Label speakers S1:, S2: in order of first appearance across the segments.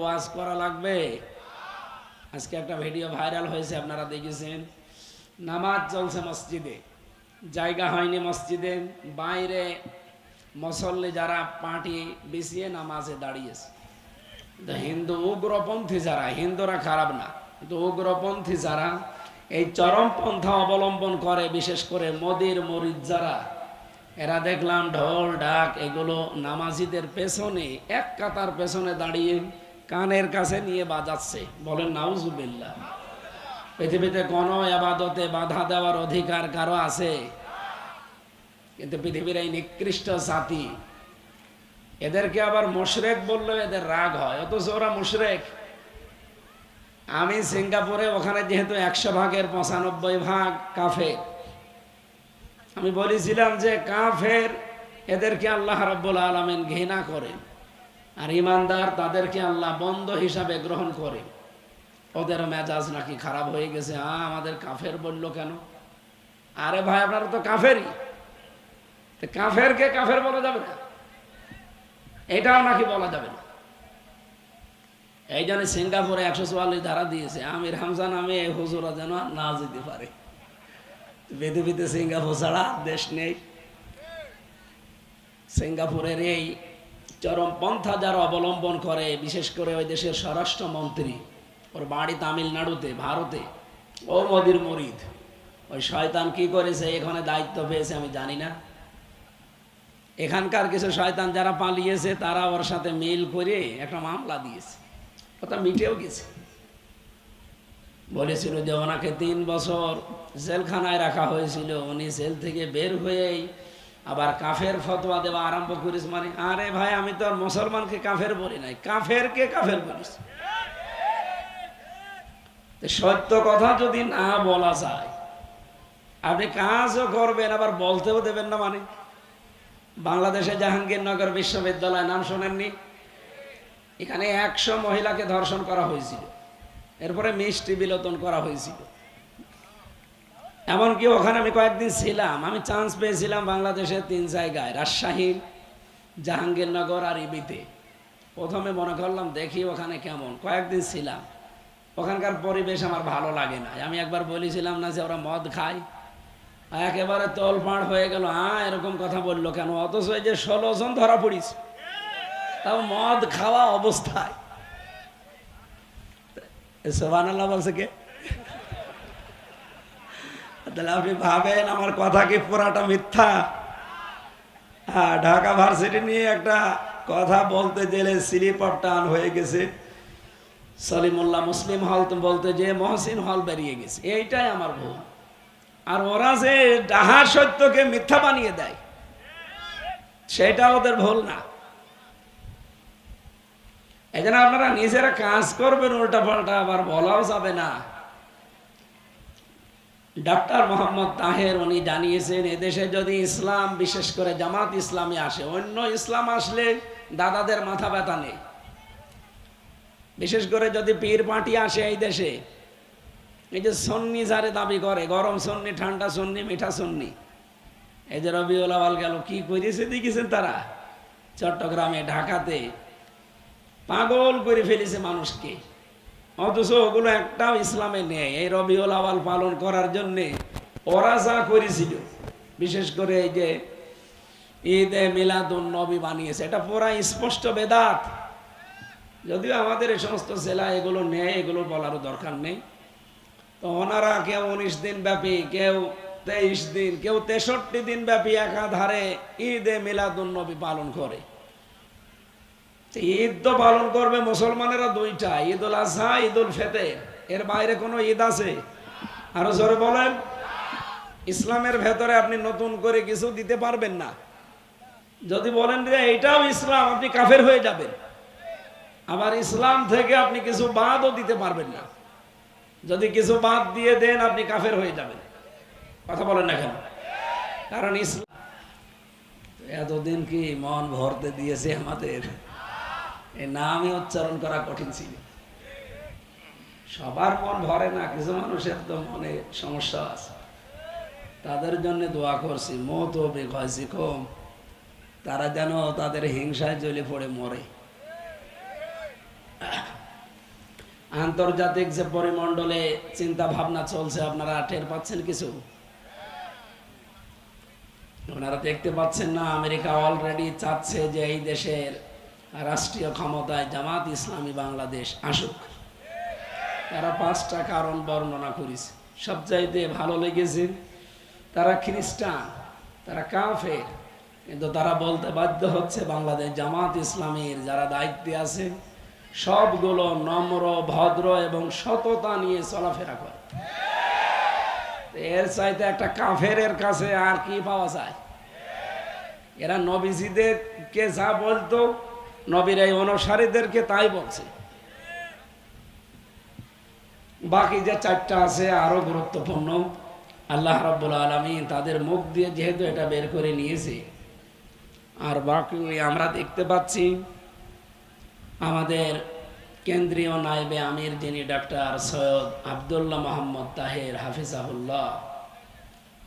S1: ওয়াজ করা লাগবে? আজকে ভিডিও ভাইরাল হয়েছে নামাজ চলছে মসজিদে। জায়গা হয়নি মসজিদে, বাইরে মুসল্লি যারা পার্টি বিছিয়ে নামাজে দাঁড়িয়েছে। হিন্দু উগ্রপন্থী যারা, হিন্দুরা খারাপ না, কিন্তু উগ্রপন্থী যারা এই চরমপন্থা অবলম্বন করে, বিশেষ করে মোদির মরিদ যারা, এরা দেখলাম ঢোল ঢাক এগুলো নামাজিদের পেছনে, এক কাতার পেছনে দাঁড়িয়ে কানের কাছে নিয়ে বাজাচ্ছে। বলেন, নাউজুবিল্লাহ। পৃথিবীতে কোনো আবাদতে বাধা দেওয়ার অধিকার কারও আছে? কিন্তু পৃথিবীর এই নিকৃষ্ট জাতি, এদেরকে আবার মুশরেক বললে এদের রাগ হয়। অথচ ওরা মুশরেক। আমি সিঙ্গাপুরে, ওখানে যেহেতু একশো ভাগের পঁচানব্বই ভাগ কাফের। আমি বলেছিলাম যে কাফের, এদেরকে আল্লাহ রব্বুল আলমেন ঘৃণা করেন। আর ইমানদার তাদেরকে আল্লাহ বন্ধ হিসাবে গ্রহণ করে ওদের মেজাজ নাকি খারাপ হয়ে গেছে। হ্যাঁ আমাদের কাফের বলল কেন? আরে ভাই, আপনারা তো কাফেরই। কাফেরকে কাফের বলা যাবে না। এটাও নাকি বলা যাবে না। এই জন্য সিঙ্গাপুরে একশো চুয়াল্লিশ ধারা দিয়েছে। আমির হামজা নামে এই হুজুরা যেন না যেতে পারে। পৃথিবীতে সিঙ্গাপুর ছাড়া দেশ নেই। সিঙ্গাপুরের এই চরম পন্থা যারা অবলম্বন করে, বিশেষ করে ওই দেশের স্বরাষ্ট্রমন্ত্রী, ওর বাড়ি তামিলনাড়ুতে, ভারতে, ও মোদির মরিদ। ওই শয়তান কি করেছে, এখানে দায়িত্ব পেয়েছে আমি জানি না। এখানকার কিছু শয়তান যারা পালিয়েছে, তারা ওর সাথে মিল করে একটা মামলা দিয়েছে। ওটা মিটেও গেছে। বলেছিল যে ওনাকে তিন বছর জেলখানায় রাখা হয়েছিল। উনি জেল থেকে বের হয়েই আবার কাফের ফতোয়া দেওয়া আরম্ভ করিস মানে আরে ভাই, আমি তো আর মুসলমানকে কাফের বলি নাই। কাফেরকে কাফের বলিস। সত্য কথা যদি না বলা যায়, আপনি কাজও করবেন, আবার বলতেও দেবেন না মানে। বাংলাদেশে জাহাঙ্গীরনগর বিশ্ববিদ্যালয়, নাম শোনেননি? এখানে একশো মহিলাকে ধর্ষণ করা হয়েছিল। এরপরে মিষ্টি বিলোতন করা হয়েছিল। এমনকি ওখানে আমি কয়েকদিন ছিলাম, আমি চান্স পেয়েছিলাম বাংলাদেশে তিন জায়গায়, রাজশাহী, জাহাঙ্গীরনগর আর ইবিতে। প্রথমে মনে করলাম, দেখি ওখানে কেমন। কয়েকদিন ছিলাম। ওখানকার পরিবেশ আমার ভালো লাগে না। আমি একবার বলেছিলাম না যে ওরা মদ খায়। একেবারে তোলপাড় হয়ে গেল। হ্যাঁ এরকম কথা বলল কেন? অথচ এই যে ষোলো জন ধরা পড়িস তাও মদ খাওয়া অবস্থায়। সোহান আল্লাহ বলছে কে? তাহলে আপনি ভাবেন আমার কথা কি পুরাটা মিথ্যা? হ্যাঁ ঢাকা ভার্সিটি নিয়ে একটা কথা বলতে গেলে স্লিপার টান হয়ে গেছে। সলিমুল্লাহ মুসলিম হল তো বলতে যে মহসিন হল বেরিয়ে গেছে। এইটাই আমার ভুল। আর ওরা যে ডাহা সত্যকে মিথ্যা বানিয়ে দেয়, সেটা ওদের ভুল না। এই জন্য আপনারা নিজেরা কাজ করবেন উল্টা পাল্টা আবার বলাও যাবে না। ডাক্তার মোহাম্মদ তাহের উনি জানিয়েছেন, এদেশে যদি ইসলাম, বিশেষ করে জামাত ইসলামী আসে, অন্য ইসলাম আসলে দাদাদের মাথা ব্যথা নেই। বিশেষ করে যদি পীর পার্টি আসে এই দেশে, এই যে সন্নি যারে দাবি করে, গরম সন্নি, ঠান্ডা সন্নি, মিঠা সন্নি, এই যে রবিউল আওয়াল গেল, কি করেছে দেখেছেন তারা? চট্টগ্রামে, ঢাকাতে পাগল করে ফেলেছে মানুষকে। অথচ ওগুলো একটাও ইসলামে নেই। এই রবিউল আওয়াল পালন করার জন্যে ওরা যা করেছিল, বিশেষ করে এই যে ঈদে মিলাদুন নবী বানিয়েছে, এটা পুরা স্পষ্ট বেদাত। যদিও আমাদের এই সমস্ত জেলা এগুলো নেই, এগুলো বলারও দরকার নেই। তো ওনারা কেউ উনিশ দিন ব্যাপী, কেউ তেইশ দিন, কেউ তেষট্টি দিন ব্যাপী একাধারে ঈদে মিলাদুন নবী পালন করে। ঈদ তো পালন করবে মুসলমানেরা দুইটা, ঈদ উল আজহা ঈদ উল ফেতে এর বাইরে কোনো ঈদ আছে? আরও জোরে বলেন। ইসলামের ভেতরে আপনি নতুন করে কিছু দিতে পারবেন না। যদি বলেন যে এইটাও ইসলাম, আপনি কাফের হয়ে যাবেন। আবার ইসলাম থেকে আপনি কিছু বাদও দিতে পারবেন না। যদি কিছু বাদ দিয়ে দেন, আপনি কাফের হয়ে যাবেন। কথা বলেন না কেন? কারণ ইসলাম এতদিন কি মন ভরতে দিয়েছে আমাদের? এই নামই উচ্চারণ করা কঠিন ছিল। সবার মন ভরে না, কিছু মানুষের তো মনে সমস্যা আছে। তাদের জন্য দোয়া করছি, মত ও কম তারা যেন তাদের হিংসায় জ্বলে পড়ে, মরে। আন্তর্জাতিক যে পরিমণ্ডলে চিন্তা ভাবনা চলছে, আপনারা টের পাচ্ছেন কিছু? আপনারা দেখতে পাচ্ছেন না, আমেরিকা অলরেডি চাচ্ছে যে এই দেশের রাষ্ট্রীয় ক্ষমতায় জামাত ইসলামী বাংলাদেশ আসুক। তারা পাঁচটা কারণ বর্ণনা করেছে। সবচাইতে ভালো লেগেছে, তারা খ্রিস্টান, তারা কাফের, কিন্তু তারা বলতে বাধ্য হচ্ছে বাংলাদেশ জামাত ইসলামীর যারা দায়িত্বে আছে, সবগুলো নম্র, ভদ্র এবং সততা নিয়ে চলাফেরা করে। এর চাইতে একটা কাফের কাছে আর কি পাওয়া যায়? এরা নবীজিদেরকে যা বলতো নবীর এই অনুসারীদেরকে তাই বলছে। বাকি যে চারটা আছে আরও গুরুত্বপূর্ণ। আল্লাহ রাব্বুল আলমী তাদের মুখ দিয়ে যেহেতু এটা বের করে নিয়েছে, আর বাকি আমরা দেখতে পাচ্ছি আমাদের কেন্দ্রীয় নাইবে আমির যিনি ডাক্তার সৈয়দ আবদুল্লাহ মোহাম্মদ তাহের হাফিজাহুল্লাহ,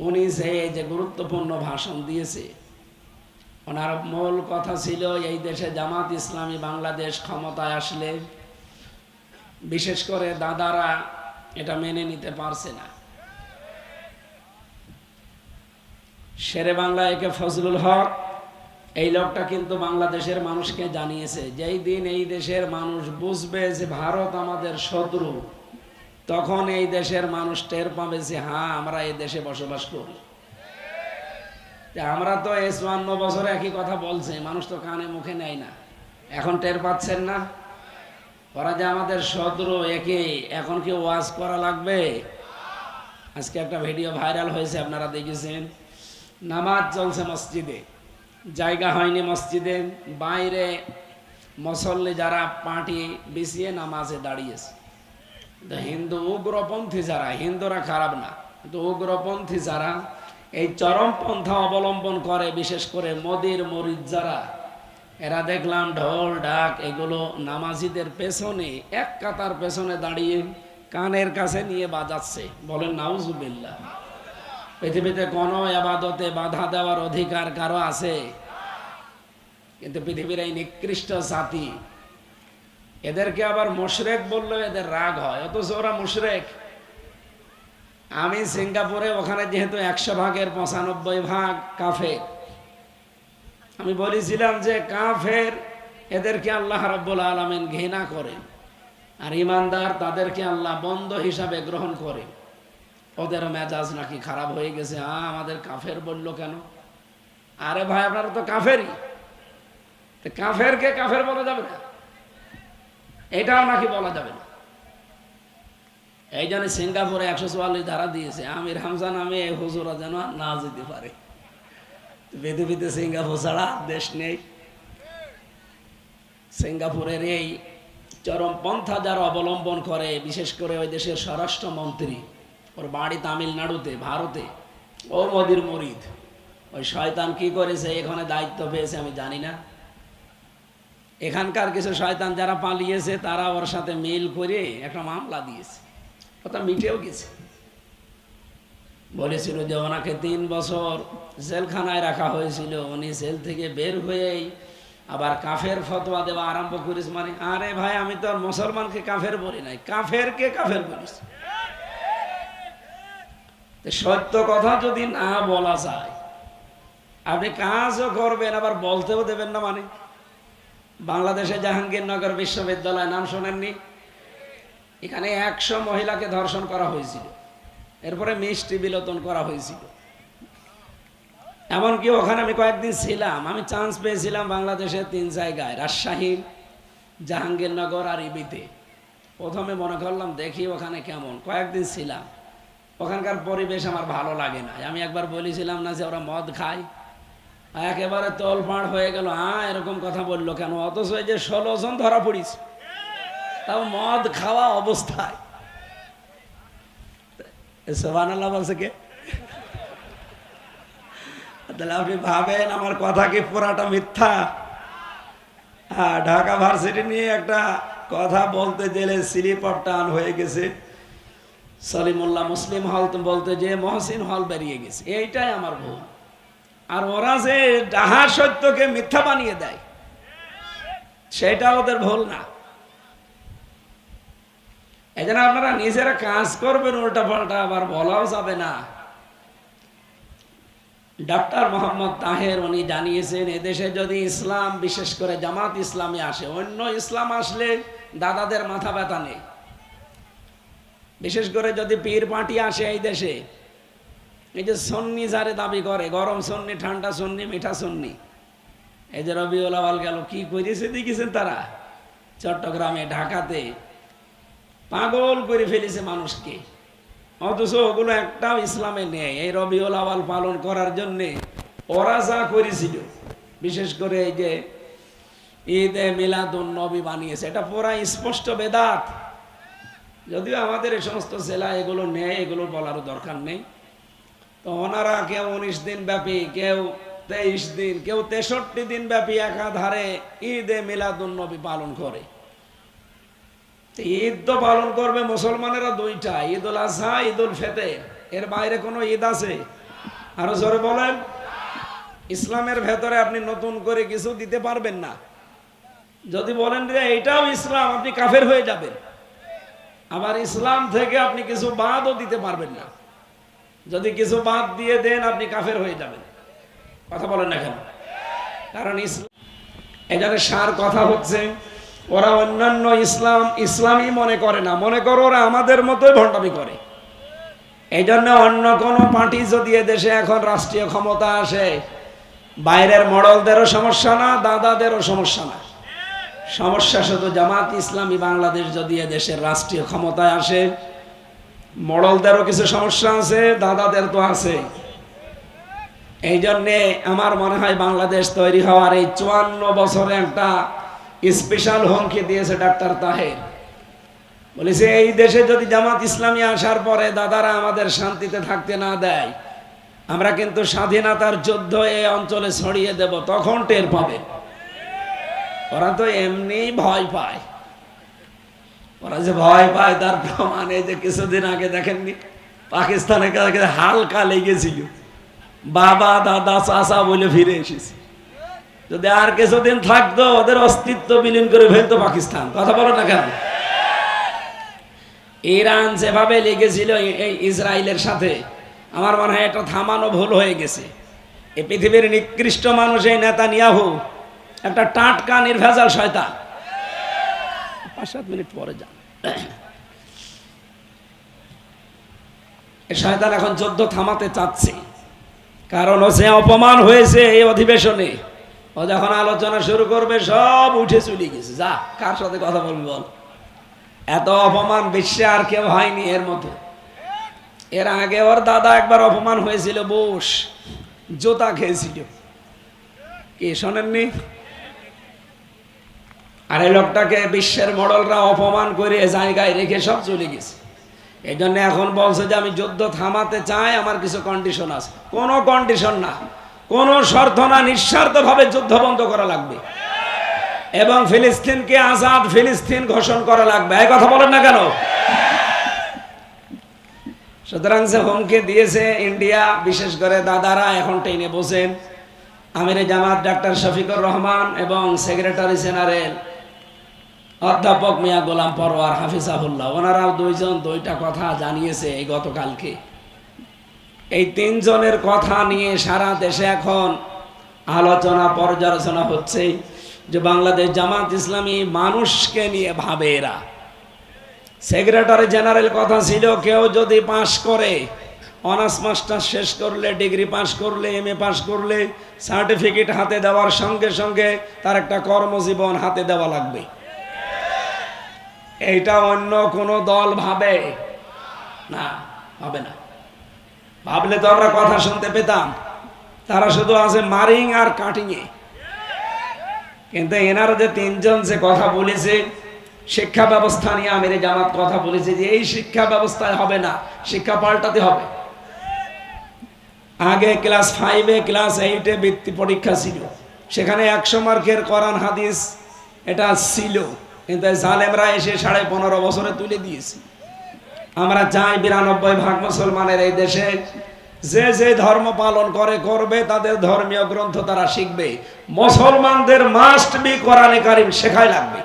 S1: উনি সে যে গুরুত্বপূর্ণ ভাষণ দিয়েছে ওনার মূল কথা ছিল, এই দেশে জামাত ইসলামী বাংলাদেশ ক্ষমতায় আসলে বিশেষ করে দাদারা এটা মেনে নিতে পারছে না। শেরে বাংলা একে ফজলুল হক, এই লোকটা কিন্তু বাংলাদেশের মানুষকে জানিয়েছে, যেই দিন এই দেশের মানুষ বুঝবে যে ভারত আমাদের শত্রু, তখন এই দেশের মানুষ টের পাবে যে হ্যাঁ আমরা এই দেশে বসবাস করি। আমরা তো এই চুয়ান্ন বছরে একই কথা বলছে, মানুষ তো কানে মুখে নেয় না। এখন টের পাচ্ছেন না? ওরা যে আমাদের শত্রু, একে এখন কি ওয়াজ করা লাগবে? আজকে একটা ভিডিও ভাইরাল হয়েছে, আপনারা দেখেছেন। নামাজ চলছে মসজিদে, জায়গা হয়নি মসজিদে, বাইরে মুসল্লি যারা পাটি বিছিয়ে নামাজে দাঁড়িয়েছে। হিন্দু উগ্রপন্থী যারা, হিন্দুরা খারাপ না, কিন্তু উগ্রপন্থী যারা এই চরমপন্থা অবলম্বন করে, বিশেষ করে মোদির মরিদ যারা, এরা দেখলাম ঢোল, ডাক, এগুলো নামাজিদের পেছনে, এক কাতার পেছনে দাঁড়িয়ে কানের কাছে নিয়ে বাজাচ্ছে। বলেন, নাউজুবিল্লাহ। পৃথিবীতে কোনো আবাদতে বাধা দেওয়ার অধিকার কারও আছে? কিন্তু পৃথিবীর এই নিকৃষ্ট জাতি, এদেরকে আবার মুশরেক বললে এদের রাগ হয়। অথচ ওরা মুশরেক। আমি সিঙ্গাপুরে, ওখানে যেহেতু একশো ভাগের পঁচানব্বই ভাগ কাফের। আমি বলেছিলাম যে কাফের, এদেরকে আল্লাহ রব্বুল আলমেন ঘৃণা করেন আর ইমানদার তাদেরকে আল্লাহ বন্ধ হিসাবে গ্রহণ করে। ওদের মেজাজ নাকি খারাপ হয়ে গেছে হ্যাঁ আমাদের কাফের বলল কেন? আরে ভাই, আপনারা তো কাফেরই। কাফেরকে কাফের বলা যাবে না। এটাও নাকি বলা যাবে না। এই জন্য সিঙ্গাপুরে একশো চুয়াল্লিশ ধারা দিয়েছে। আমির হামজা নামে এই হুজুরা যেন না যেতে পারে। পৃথিবীতে সিঙ্গাপুর ছাড়া দেশ নেই। সিঙ্গাপুরের এই চরম পন্থা যারা অবলম্বন করে, বিশেষ করে ওই দেশের স্বরাষ্ট্রমন্ত্রী, ওর বাড়ি তামিলনাড়ুতে, ভারতে, ও মোদির মরিদ। ওই শয়তান কি করেছে, এখানে দায়িত্ব পেয়েছে আমি জানি না। এখানকার কিছু শয়তান যারা পালিয়েছে, তারা ওর সাথে মিল করে একটা মামলা দিয়েছে। কথা মিটেও গেছে। বলেছিল যে ওনাকে তিন বছর জেলখানায় রাখা হয়েছিল। উনি জেল থেকে বের হয়েই আবার কাফের ফতোয়া দেওয়া আরম্ভ করিস মানে আরে ভাই, আমি তো আর মুসলমানকে কাফের বলি নাই। কাফেরকে কাফের বলিস। সত্য কথা যদি না বলা যায়, আপনি কাজও করবেন, আবার বলতেও দেবেন না মানে। বাংলাদেশে জাহাঙ্গীরনগর বিশ্ববিদ্যালয়, নাম শোনেননি? এখানে একশো মহিলাকে ধর্ষণ করা হয়েছিল। এরপরে মিষ্টি বিলোতন করা হয়েছিল। এমনকি ওখানে আমি কয়েকদিন ছিলাম, আমি চান্স পেয়েছিলাম বাংলাদেশের তিন জায়গায়, রাজশাহী, জাহাঙ্গীরনগর আর ইবিতে। প্রথমে মনে করলাম, দেখি ওখানে কেমন। কয়েকদিন ছিলাম। ওখানকার পরিবেশ আমার ভালো লাগে না। আমি একবার বলেছিলাম না যে ওরা মদ খায়। একেবারে তোলপাড় হয়ে গেল। হ্যাঁ এরকম কথা বলল কেন? অথচ এই যে ষোলো জন ধরা পড়িস তাও মদ খাওয়া অবস্থায়। সোহান আল্লাহ বলছে কে? তাহলে আপনি ভাবেন আমার কথা কি পুরাটা মিথ্যা? হ্যাঁ ঢাকা ভার্সিটি নিয়ে একটা কথা বলতে গেলে স্লিপ অফ টান হয়ে গেছে। সলিমুল্লাহ মুসলিম হল বলতে যে মহসিন হল বেরিয়ে গেছে। এইটাই আমার ভুল। আর ওরা যে ডাহা সত্যকে মিথ্যা বানিয়ে দেয়, সেটা ওদের ভুল না। এই জন্য আপনারা নিজেরা কাজ করবেন উল্টা পাল্টা আবার বলাও যাবে না। ডাক্তার মোহাম্মদ তাহের উনি জানিয়েছেন, এদেশে যদি ইসলাম, বিশেষ করে জামাত ইসলামী আসে, অন্য ইসলাম আসলে দাদাদের মাথা ব্যথা নেই। বিশেষ করে যদি পীর পার্টি আসে এই দেশে, এই যে সন্নি যারে দাবি করে, গরম সন্নি, ঠান্ডা সন্নি, মিঠা সন্নি, এই যে রবিউল আওয়াল গেল, কি করেছে দেখেছেন তারা? চট্টগ্রামে, ঢাকাতে পাগল করে ফেলেছে মানুষকে। অথচ ওগুলো একটাও ইসলামে নেই। এই রবিউল আওয়াল পালন করার জন্যে ওরা যা করেছিল, বিশেষ করে এই যে ঈদে মিলাদুন নবী বানিয়েছে, এটা পুরা স্পষ্ট বেদাত। যদিও আমাদের এই সমস্ত জেলা এগুলো নেই, এগুলো বলারও দরকার নেই। তো ওনারা কেউ উনিশ দিন ব্যাপী, কেউ তেইশ দিন, কেউ তেষট্টি দিন ব্যাপী একাধারে ঈদে মিলাদুন নবী পালন করে। ঈদ তো পালন করবে মুসলমানেরা দুইটা, ঈদ উল আজহা ঈদ উল ফেতে এর বাইরে কোনো ঈদ আছে? আরও জোরে বলেন। ইসলামের ভেতরে আপনি নতুন করে কিছু দিতে পারবেন না। যদি বলেন যে এটাও ইসলাম, আপনি কাফের হয়ে যাবেন। আবার ইসলাম থেকে আপনি কিছু বাদও দিতে পারবেন না। যদি কিছু বাদ দিয়ে দেন, আপনি কাফের হয়ে যাবেন। কথা বলেন না কেন? কারণ ইসলাম এখানে সার কথা হচ্ছে ওরা অন্যান্য ইসলাম, ইসলামই মনে করে না। মনে করো ওরা আমাদের মতোই ভণ্ডামি করে। এই জন্য অন্য কোনো পার্টি যদি দেশে এখন রাষ্ট্রীয় ক্ষমতা আসে, বাইরের মডলদেরও সমস্যা না, দাদাদেরও সমস্যা না। সমস্যা শুধু জামাত ইসলামী বাংলাদেশ যদি দেশের রাষ্ট্রীয় ক্ষমতায় আসে, মডলদেরও কিছু সমস্যা আছে, দাদাদের তো আছে। এই জন্যে আমার মনে হয় বাংলাদেশ তৈরি হওয়ার এই চুয়ান্ন বছরে একটা স্পেশাল হুমকি দিয়েছে ডাক্তার তাহের। বলেছে, এই দেশে যদি জামাত ইসলামী আসার পরে দাদারা আমাদের শান্তিতে থাকতে না দেয়, আমরা কিন্তু স্বাধীনতার যুদ্ধ এই অঞ্চলে ছড়িয়ে দেব, তখন টের পাবে। ওরা তো এমনি ভয় পায়। ওরা যে ভয় পায়, তার প্রমাণে যে কিছুদিন আগে দেখেননি, পাকিস্তানে কাছে হালকা লেগেছিল। বাবা, দাদা, চাচা বলে ফিরে এসেছে। যদি আর কিছুদিন থাকতো, ওদের অস্তিত্ব বিলীন করে ফেলতো পাকিস্তান। কথা বলো না কেন? ইরান যেভাবে লেগেছিল এই ইসরায়েলের সাথে, আমার মনে হয় এটা থামানো ভুল হয়ে গেছে। এই পৃথিবীর নিকৃষ্ট মানুষ এই নেতা নিয়াহু একটা টাটকা, নির্ভেজাল শয়তান। পাঁচ, সাত মিনিট পরে যান। শয়তান এখন যুদ্ধ থামাতে চাচ্ছে। কারণ ও অপমান হয়েছে এই অধিবেশনে। ও যখন আলোচনা শুরু করবে, সব উঠে চলে গেছে। যা, কার সাথে কথা বলবি বল? এত অপমান বিশ্বে আর কেউ হয়নি এর মতো এর আগে ওর দাদা একবার অপমান হয়েছিল, বোস, জোতা খেয়েছিল। কি, শোনেননি? আর এই লোকটাকে বিশ্বের মডলরা অপমান করে জায়গায় রেখে সব চলে গেছে। এই জন্য এখন বলছে যে, আমি যুদ্ধ থামাতে চাই, আমার কিছু কন্ডিশন আছে। কোনো কন্ডিশন না। কোনো শর্ত না, নিঃস্বার্থভাবে যুদ্ধ বন্ধ করা লাগবে। এবং ফিলিস্তিনকে আজাদ ফিলিস্তিন ঘোষণ করা লাগবে। এই কথা বলেন না কেন? সুতরাং যে হুমকি দিয়েছে ইন্ডিয়া, বিশেষ করে দাদারা, এখন টেনে বসেন। আমির জামাত ডাক্তার শফিকুর রহমান এবং সেক্রেটারি জেনারেল অধ্যাপক মিয়া গোলাম পরোয়ার হাফিজাহুল্লাহ, ওনারাও দুইজন দুইটা কথা জানিয়েছে এই গতকালকে। এই তিনজনের কথা নিয়ে সারা দেশে এখন আলোচনা, পর্যালোচনা হচ্ছে যে বাংলাদেশ জামাত ইসলামী মানুষকে নিয়ে ভাবে এরা। সেক্রেটারি জেনারেল কথা ছিল, কেউ যদি পাশ করে, অনার্স মাস্টার শেষ করলে, ডিগ্রি পাস করলে এম এ পাস করলে, সার্টিফিকেট হাতে দেওয়ার সঙ্গে সঙ্গে তার একটা কর্মজীবন হাতে দেওয়া লাগবে। এইটা অন্য কোনো দল ভাবে না হবে না। ভাবলে তো আমরা কথা শুনতে পেতাম। তারা শুধু আছে মারিং আর কাটিং এ কিন্তু এনারা যে তিনজন যে কথা বলেছে, শিক্ষা ব্যবস্থা নিয়ে আমির জামাত কথা বলেছে যে এই শিক্ষা ব্যবস্থায় হবে না, শিক্ষা পাল্টাতে হবে। আগে ক্লাস ফাইভে ক্লাস এইটে বৃত্তি পরীক্ষা ছিল। সেখানে একশো মার্কের কোরআন, হাদিস এটা ছিল। কিন্তু জালেমরা এসে সাড়ে পনেরো বছরে তুলে দিয়েছে। আমরা যাই বিরানব্বই ভাগ মুসলমানের এই দেশে। যে যে ধর্ম পালন করে, করবে, তাদের ধর্মীয় গ্রন্থ তারা শিখবে। মুসলমানদের মাস্ট বি কোরআনে কারিম শেখাই লাগবে।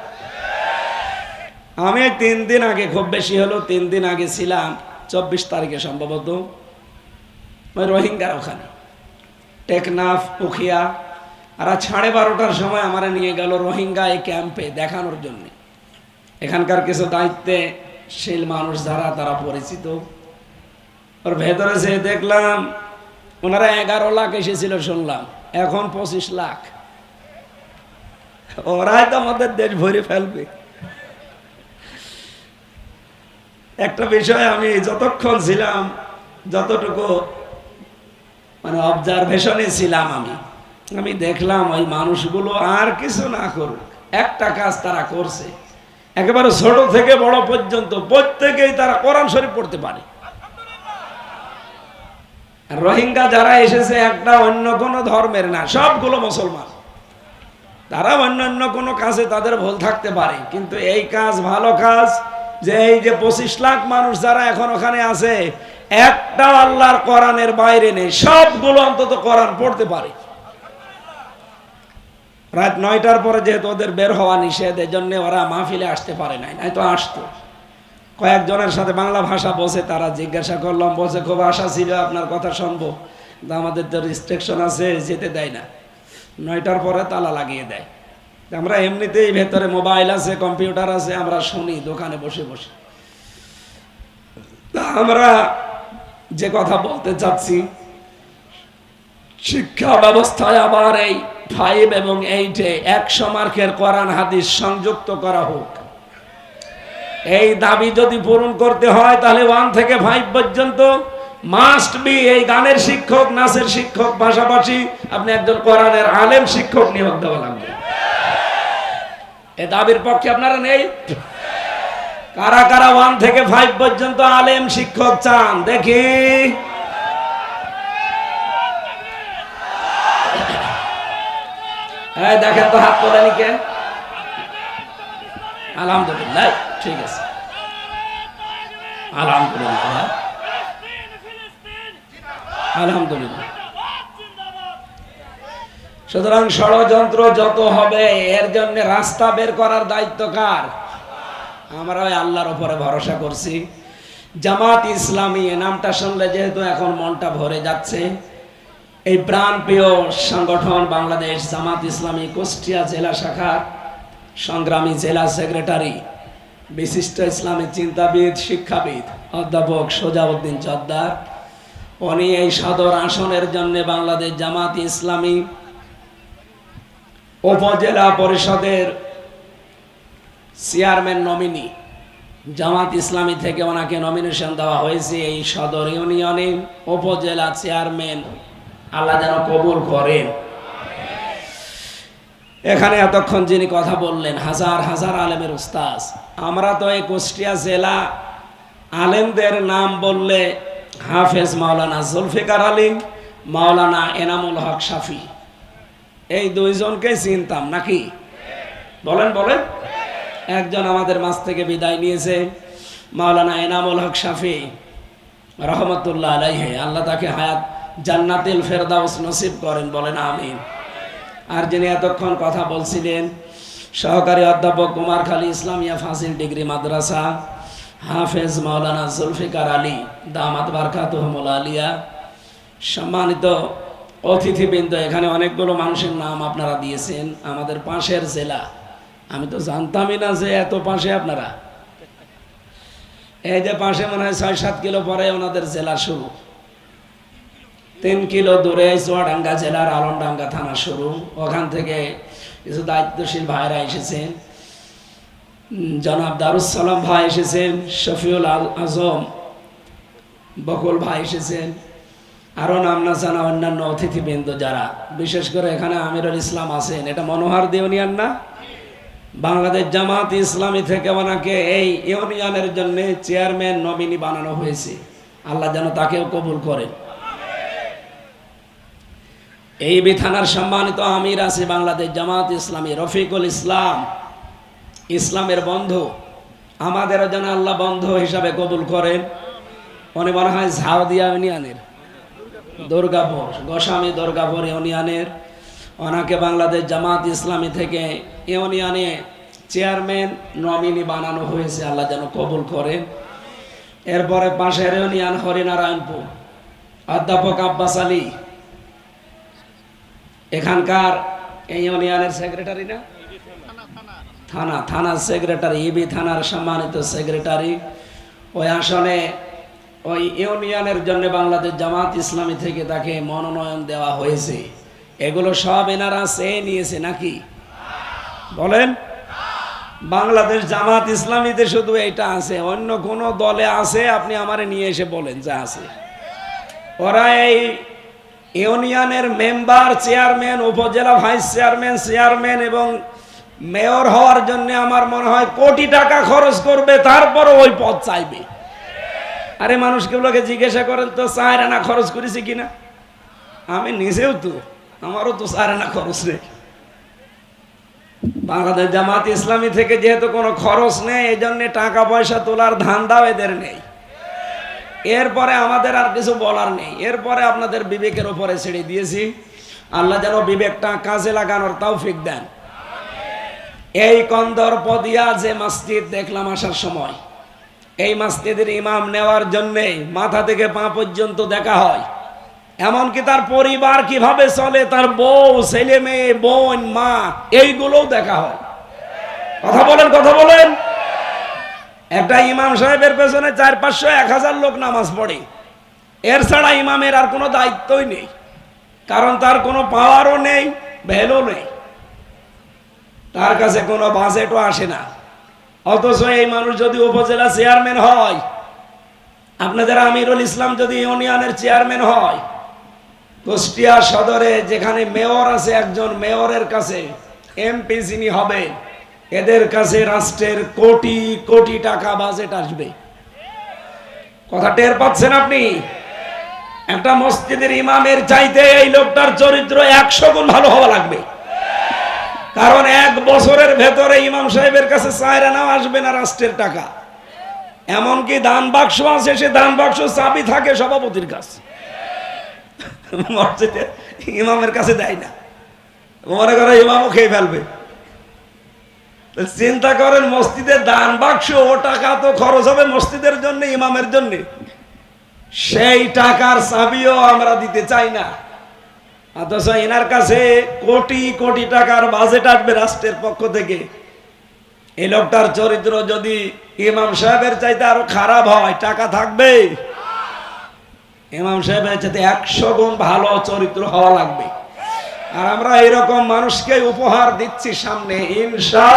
S1: আমি তিন দিন আগে, খুব বেশি হলো, তিন দিন আগে ছিলাম, চব্বিশ তারিখে সম্ভবত। ওই রোহিঙ্গার ওখানে। টেকনাফ, উখিয়া আর সাড়ে বারোটার সময় আমার নিয়ে গেল রোহিঙ্গা এই ক্যাম্পে দেখানোর জন্য। এখানকার কিছু দায়িত্বে মানুষ যারা তারা পরিচিত। ওর ভেতরে যে দেখলাম, ওনারা এগারো লাখ এসেছিল শুনলাম, এখন পঁচিশ লাখ। ওরাই তো আমাদের দেশ ভরে ফেলবে। একটা বিষয় আমি যতক্ষণ ছিলাম, যতটুকু মানে অবজারভেশনে ছিলাম আমি আমি দেখলাম ওই মানুষগুলো আর কিছু না করুক, একটা কাজ তারা করছে। একেবারে ছোট থেকে বড় পর্যন্ত প্রত্যেকেই তারা কোরআন শরীফ পড়তে পারে। রোহিঙ্গা যারা এসেছে একটা অন্য কোনো ধর্মের না, সবগুলো মুসলমান। তারা অন্য অন্য কোনো কাজে তাদের ভুল থাকতে পারে, কিন্তু এই কাজ ভালো কাজ যে এই যে পঁচিশ লাখ মানুষ যারা এখন ওখানে আছে, একটা আল্লাহর কোরআনের বাইরে নেই, সবগুলো অন্তত কোরআন পড়তে পারে। রাত নয়টার পরে যেহেতু ওদের বের হওয়া নিষেধ এই জন্য ওরা মাহফিলে আসতে পারে নাই নাই তো আসতো। কয়েকজনের সাথে বাংলা ভাষা বসে তারা জিজ্ঞাসা করলাম বসে খুব আশা ছিল আপনার কথা শুনব। আমাদের তো রিস্ট্রিকশন আছে, যেতে দেয় না। নয়টার পরে তালা লাগিয়ে দেয়। আমরা এমনিতেই ভেতরে মোবাইল আছে কম্পিউটার আছে, আমরা শুনি, দোকানে বসে বসে। তা আমরা যে কথা বলতে চাচ্ছি, শিক্ষা ব্যবস্থায় আবার এই ফাইভ এবং এইটে একশো মার্কের কোরআন হাদিস সংযুক্ত করা হোক। এই দাবি যদি পূরণ করতে হয়, তাহলে ওয়ান থেকে ফাইভ পর্যন্ত মাস্ট বি এই গানের শিক্ষক, নাচের শিক্ষক, পাশাপাশি আপনি একজন কোরআনের আলেম শিক্ষক নিয়োগ দেওয়া লাগবে। এ দাবির পক্ষে আপনারা নেই? কারা কারা ওয়ান থেকে ফাইভ পর্যন্ত আলেম শিক্ষক চান? দেখি। হ্যাঁ দেখেন তো হাত কে আলহামদুলিল্লাহ, ঠিক আছে। আলহামদুলিল্লাহ। আলহামদুলিল্লাহ। সুতরাং ষড়যন্ত্র যত হবে, এর জন্য রাস্তা বের করার দায়িত্ব কার? আমরা ওই আল্লাহর উপরে ভরসা করছি। জামাত ইসলামী, এ নামটা শুনলে যেহেতু এখন মনটা ভরে যাচ্ছে এই প্রাণপ্রিয় সংগঠন বাংলাদেশ জামাত ইসলামী কুষ্টিয়া জেলা শাখা সংগ্রামী জেলা সেক্রেটারি, বিশিষ্ট ইসলামী চিন্তাবিদ, শিক্ষাবিদ, অধ্যাপক সোজাউদ্দিন চদ্দার। উনি এই সদর আসনের জন্য বাংলাদেশ জামাত ইসলামী উপজেলা পরিষদের চেয়ারম্যান নমিনি। জামাত ইসলামী থেকে ওনাকে নমিনেশন দেওয়া হয়েছে এই সদর ইউনিয়নে উপজেলা চেয়ারম্যান আল্লাহ যেন কবুল করেন। এখানে এতক্ষণ যিনি কথা বললেন, হাজার হাজার আলেমের উস্তাজ আমরা তো এই কুষ্টিয়া জেলা আলেমদের নাম বললে হাফেজ মাওলানা জুলফিকার আলী মাওলানা এনামুল হক শাফি। এই দুইজনকে চিনতাম নাকি? বলেন বলেন। একজন আমাদের মাছ থেকে বিদায় নিয়েছে, মাওলানা এনামুল হক শাফি, রহমতুল্লাহ আলাইহে। আল্লাহ তাকে হায়াত জান্নাতিল ফেরদাউস নসিব করেন, বলেন আমিন। আর যিনি এতক্ষণ কথা বলছিলেন, সহকারী অধ্যাপক কুমারখালী ইসলামিয়া ফাজিল ডিগ্রি মাদ্রাসা, হাফেজ মাওলানা জুলফিকার আলী দামাত বারকাতুহমুল আলিয়া, সম্মানিত অতিথিবৃন্দ, এখানে অনেকগুলো মানুষের নাম আপনারা দিয়েছেন, আমাদের পাশের জেলা। আমি তো জানতামই না যে এত পাশে আপনারা। এই যে পাশে মনে হয় ছয় সাত কিলো পরে ওনাদের জেলা শুরু। তিন কিলো দূরে চুয়াডাঙ্গা জেলার আলমডাঙ্গা থানা শুরু ওখান থেকে কিছু দায়িত্বশীল ভাইরা এসেছেন। জনাব দারুসালাম ভাই এসেছেন, শফিউল আজম বকুল ভাই এসেছেন আরও নাম না জানা অন্যান্য অতিথিবৃন্দ যারা। বিশেষ করে এখানে আমিরুল ইসলাম আছেন। এটা মনোহার দেউনিয়ান না? বাংলাদেশ জামাত ইসলামী থেকে ওনাকে এই ইউনিয়নের জন্য চেয়ারম্যান নমিনি বানানো হয়েছে। আল্লাহ যেন তাকেও কবুল করেন। এই বিথানার সম্মানিত আমির আছে বাংলাদেশ জামাত ইসলামী, রফিকুল ইসলাম। ইসলামের বন্ধু, আমাদেরও যেন আল্লাহ বন্ধু হিসাবে কবুল করেন। উনি মনে হয় ঝাউদিয়া ইউনিয়নের, দুর্গাপুর, গোস্বামী দুর্গাপুর ইউনিয়নের। ওনাকে বাংলাদেশ জামাত ইসলামী থেকে ইউনিয়নে চেয়ারম্যান নমিনি বানানো হয়েছে, আল্লাহ যেন কবুল করেন। এরপরে পাশের ইউনিয়ন হরিনারায়ণপুর, অধ্যাপক আব্বাস আলী এখানকার ইউনিয়নের সেক্রেটারি না? থানা থানার সেক্রেটারি ইবি থানার সম্মানিত সেক্রেটারি ওই আসনে ওই ইউনিয়নের জন্য বাংলাদেশ জামাত ইসলামী থেকে তাকে মনোনয়ন দেওয়া হয়েছে। এগুলো সব এনারা চেয়ে নিয়েছে নাকি? বলেন। বাংলাদেশ জামাত ইসলামীতে শুধু এটা আছে, অন্য কোন দলে আছে? আপনি আমারে নিয়ে এসে বলেন যা আছে। ওরা এই ইউনিয়নের মেম্বার, চেয়ারম্যান, উপজেলা ভাইস চেয়ারম্যান চেয়ারম্যান এবং মেয়র হওয়ার জন্য আমার মনে হয় কোটি টাকা খরচ করবে তারপর ওই পদ চাইবে। আরে মানুষগুলোকে জিজ্ঞাসা করেন তো চার আনা খরচ করেছি কিনা? আমি নিজেও তো, আমারও তো চার আনা খরচ নেই। বাংলাদেশ জামাত ইসলামী থেকে যেহেতু কোনো খরচ নেই এই টাকা পয়সা তোলার ধান্দাও এদের নেই। এরপরে আমাদের আর কিছু বলার নেই। এরপরে আপনাদের বিবেকের উপরে ছেড়ে দিয়েছি। আল্লাহ যেন বিবেকটা কাজে লাগানোর তৌফিক দেন। এই কন্দর পদিয়া যে মসজিদ দেখলাম আসার সময়, এই মসজিদের ইমাম নেওয়ার জন্যে মাথা থেকে পা পর্যন্ত দেখা হয়। এমনকি তার পরিবার কীভাবে চলে, তার বউ, ছেলে মেয়ে, বোন, মা, এইগুলোও দেখা হয়। কথা বলেন কথা বলেন। একটা ইমাম সাহেবের পেছনে চার, পাঁচশো, এক হাজার লোক নামাজ পড়ে। এর ছাড়া ইমামের আর কোনো দায়িত্বই নেই। কারণ তার কোনো পাওয়ারও নেই ভ্যালু নেই। তার কাছে কোনো বাজেটও আসে না। অথচ এই মানুষ যদি উপজেলা চেয়ারম্যান হয়, আপনাদের আমিরুল ইসলাম যদি ইউনিয়নের চেয়ারম্যান হয়, কুষ্টিয়া সদরে যেখানে মেয়র আছে, একজন মেয়রের কাছে এমপি যিনি হবেন এদের কাছে রাষ্ট্রের কোটি কোটি টাকা বাজেট আসবে। কথা টের পাচ্ছেন আপনি? একটা মসজিদের ইমামের চাইতে এই লোকটার চরিত্র একশো গুণ ভালো হওয়া লাগবে। কারণ এক বছরের ভেতরে ইমাম সাহেবের কাছে চায়রা নাও আসবে না রাষ্ট্রের টাকা। এমনকি দান বাক্স আছে, সে দান বাক্স চাবি থাকে সভাপতির কাছে। মসজিদে ইমামের কাছে দেয় না। মনে করে ইমামও খেয়ে ফেলবে। চিন্তা করেন মসজিদের দান বাক্স ও টাকা তো খরচ হবে মসজিদের জন্য, ইমামের জন্য। সেই টাকার চাবিও আমরা দিতে চাই না। অথচ এনার কাছে কোটি কোটি টাকার বাজেট আসবে রাষ্ট্রের পক্ষ থেকে। এই লোকটার চরিত্র যদি ইমাম সাহেবের চাইতে আরও খারাপ হয়, টাকা থাকবে। ইমাম সাহেবের চাইতে একশো গুণ ভালো চরিত্র হওয়া লাগবে। আর আমরা এরকম মানুষকে উপহার দিচ্ছি সামনে ইনশা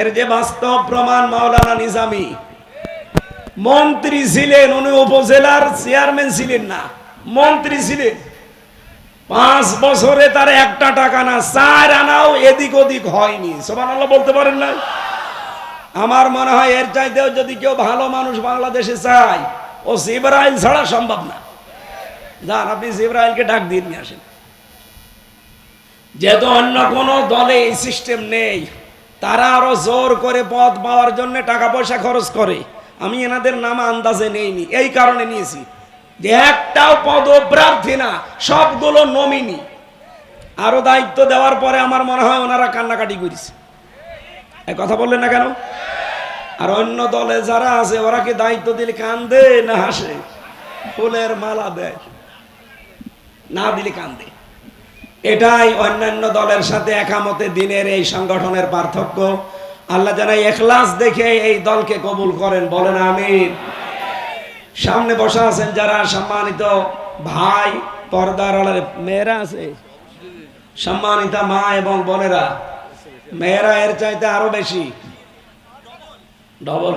S1: এর যে বাস্তব প্রমাণ মাওলানা নিজামি। মন্ত্রী ছিলেন, উনি উপজেলার চেয়ারম্যান ছিলেন না। মন্ত্রী ছিলেন। পাঁচ বছরে তার একটা টাকা না, চার আনাও এদিক ওদিক হয়নি। সোমান বলতে পারেন না? আমার মনে হয় এর চাইতেও যদি কেউ ভালো মানুষ বাংলাদেশে চায়, ও জিব্রাইল ছাড়া সম্ভব না। যান, আপনি জিব্রাইলকে ডাক দিয়ে নিয়ে আসেন। যেহেতু অন্য কোনো দলে এই সিস্টেম নেই, তারা আরও জোর করে পদ পাওয়ার জন্য টাকা পয়সা খরচ করে। আমি এনাদের নাম আন্দাজে নেইনি, এই কারণে নিয়েছি। যে একটাও পদপ্রার্থী না, সবগুলো নমিনি। আরও দায়িত্ব দেওয়ার পরে আমার মনে হয় ওনারা কান্নাকাটি করেছে। এই কথা বললেন না কেন? আর অন্য দলে যারা আছে, ওরা কি দায়িত্ব দিলে কান্দে না হাসে? ফুলের মালা দেয়। না দিলে কান্দে। এটাই অন্যান্য দলের সাথে একামতে দিনের এই সংগঠনের পার্থক্য। আল্লাহ জানাই এখলাস দেখে এই দলকে কবুল করেন, বলেন আমি সামনে বসা আছেন যারা সম্মানিত ভাই, পর্দার মেয়েরা আছে? সম্মানিতা মা এবং বোনেরা, মেয়েরা এর চাইতে আরও বেশি। ডবল